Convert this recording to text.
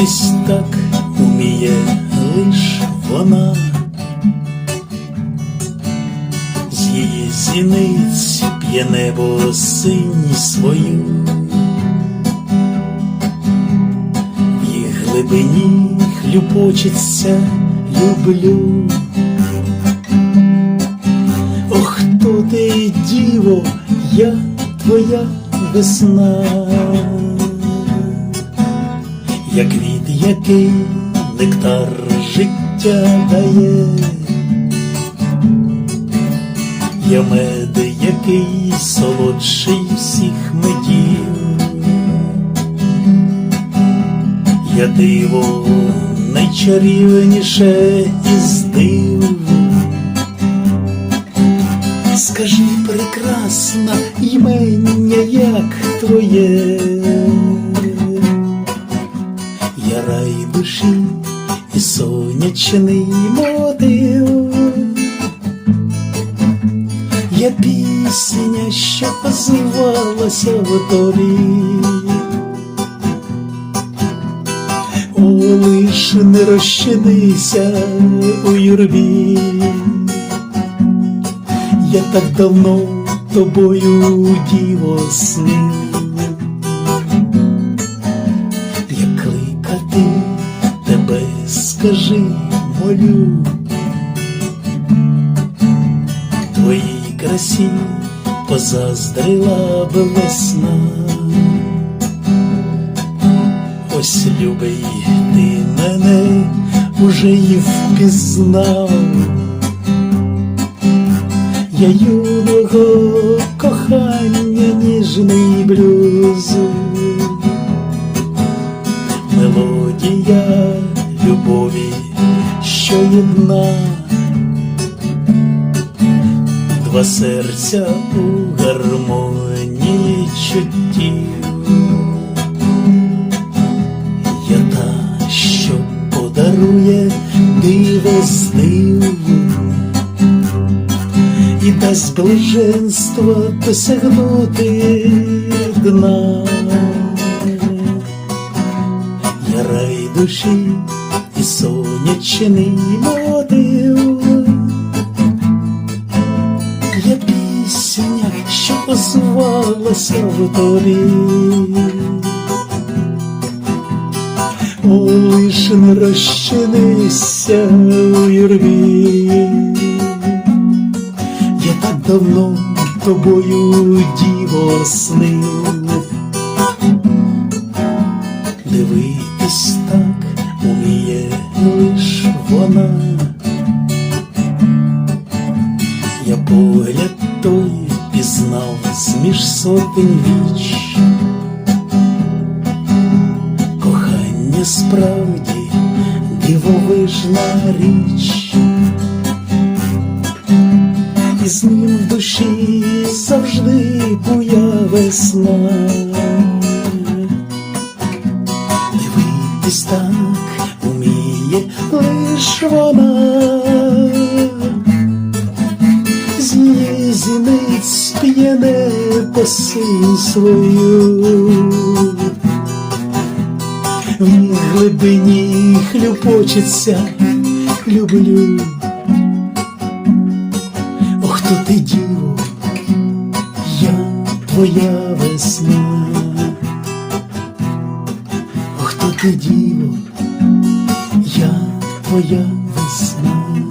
Дивитись так уміє лиш вона, з її зіниць п'є небо синь свою, в їх глибині хлюпочеться люблю. Ох, хто ти, діво, я твоя весна, як квіт, який нектар життя дає, я мед, який солодший всіх медів, я диво найчарівніше із див. Скажи, прекрасна імення, як твоє, я душі і сонячний мотив, я пісня, що позвалася в тобі. О, лиш не розчинися у юрбі. Я так давно тобою діво снив, скажи, молю, твоїй красі позаздрила б весна. Ось любий ти мене уже й впізнав. Я юного кохання ніжний блюз, єдна, два серця у гармонії чуттів. Я та, що подарує диво з і дасть блаженства досягнути дна. Я рай душі і сонячний мотив. Що озвалася в тобі. О, лиш не розчинися у юрбі. Я так давно тобою діво снив. Дивитись так уміє лиш вона. Я погляд той пізнав зміж сотень віч. Кохання справді дивовижна річ. І з ним в душі завжди буя весна. Дивитись так зіниць п'яне свою. В глибині хлюпочеться, люблю. Ох, хто ти діво, я твоя весна. Ох, хто ти діво, я твоя весна.